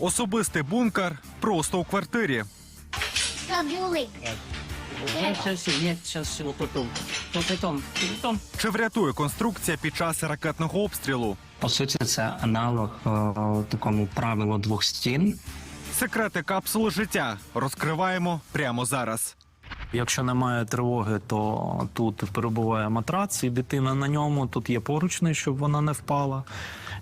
Особистий бункер просто у квартирі. Чи врятує конструкція під час ракетного обстрілу? По суті, це аналог такому правилу двох стін. Секрети капсули життя розкриваємо прямо зараз. Якщо немає тривоги, то тут перебуває матрац і дитина на ньому. Тут є поручний, щоб вона не впала.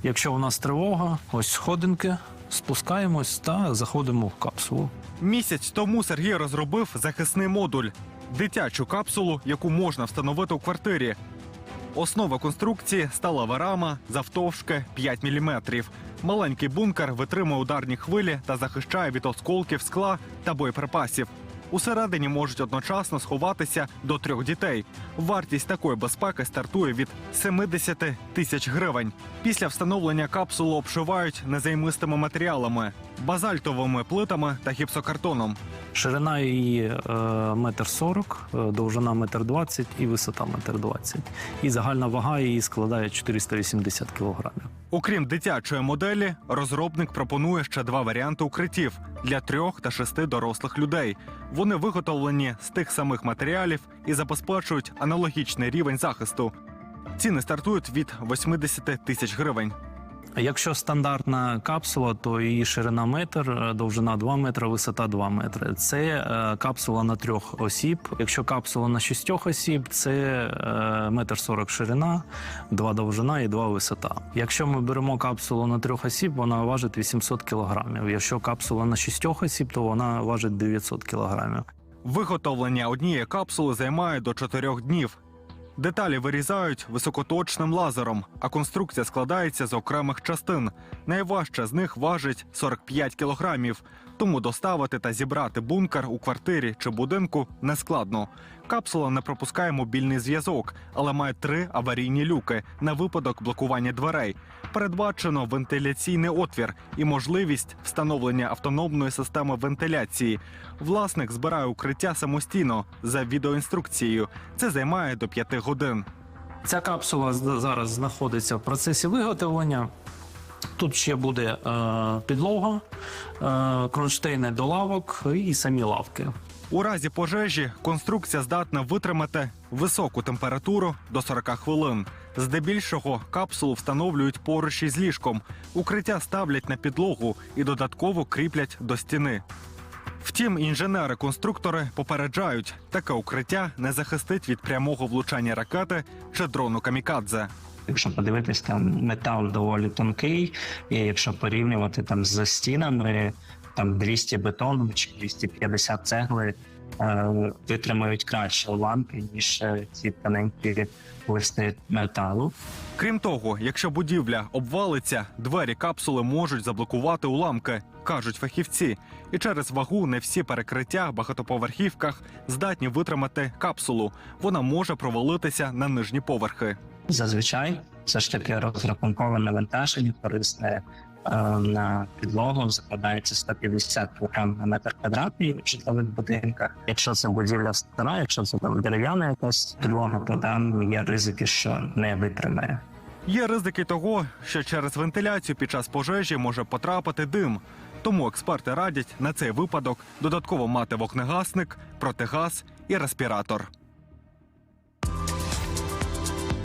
Якщо у нас тривога, ось сходинки, спускаємось та заходимо в капсулу. Місяць тому Сергій розробив захисний модуль дитячу капсулу, яку можна встановити у квартирі. Основа конструкції сталева рама завтовшки 5 мм. Маленький бункер витримує ударні хвилі та захищає від осколків скла та боєприпасів. Усередині можуть одночасно сховатися до трьох дітей. Вартість такої безпеки стартує від 70 тисяч гривень. Після встановлення капсулу обшивають незаймистими матеріалами, базальтовими плитами та гіпсокартоном. Ширина її е, метр сорок, е, довжина метр двадцять і висота метр двадцять. І загальна вага її складає 480 кілограмів. Окрім дитячої моделі, розробник пропонує ще два варіанти укриттів для трьох та шести дорослих людей. Вони виготовлені з тих самих матеріалів і забезпечують аналогічний рівень захисту. Ціни стартують від 80 тисяч гривень. Якщо стандартна капсула, то її ширина метр, е, довжина 2 метри, висота 2 метри. Це е, капсула на трьох осіб. Якщо капсула на шістьох осіб, це е, метр 40 ширина, 2 довжина і 2 висота. Якщо ми беремо капсулу на трьох осіб, вона важить 800 кілограмів. Якщо капсула на шістьох осіб, то вона важить 900 кілограмів. Виготовлення однієї капсули займає до 4 днів. Деталі вирізають високоточним лазером, а конструкція складається з окремих частин. Найважча з них важить 45 кілограмів. Тому доставити та зібрати бункер у квартирі чи будинку нескладно. Капсула не пропускає мобільний зв'язок, але має три аварійні люки на випадок блокування дверей. Передбачено вентиляційний отвір і можливість встановлення автономної системи вентиляції. Власник збирає укриття самостійно за відеоінструкцією. Це займає до 5 годин. Ця капсула зараз знаходиться в процесі виготовлення. Тут ще буде е, підлога, е, кронштейни до лавок і самі лавки. У разі пожежі конструкція здатна витримати високу температуру до 40 хвилин. Здебільшого капсулу встановлюють поруч із ліжком. Укриття ставлять на підлогу і додатково кріплять до стіни. Втім, інженери-конструктори попереджають, таке укриття не захистить від прямого влучання ракети чи дрону камікадзе. Якщо подивитись, там метал доволі тонкий, і якщо порівнювати там з стінами, там 200 бетону чи 250 цегли е, витримають краще уламки, ніж е, ці тоненькі листи металу. Крім того, якщо будівля обвалиться, двері капсули можуть заблокувати уламки, кажуть фахівці. І через вагу не всі перекриття в багатоповерхівках здатні витримати капсулу. Вона може провалитися на нижні поверхи. Зазвичай все ж таки розрахункове навантаження корисне на підлогу закладається 150 кг на метр квадратний в житлових будинках. Якщо це будівля стара, якщо це там дерев'яна якась підлога, то там є ризики, що не витримає. Є ризики того, що через вентиляцію під час пожежі може потрапити дим. Тому експерти радять на цей випадок додатково мати вогнегасник, протигаз і респіратор.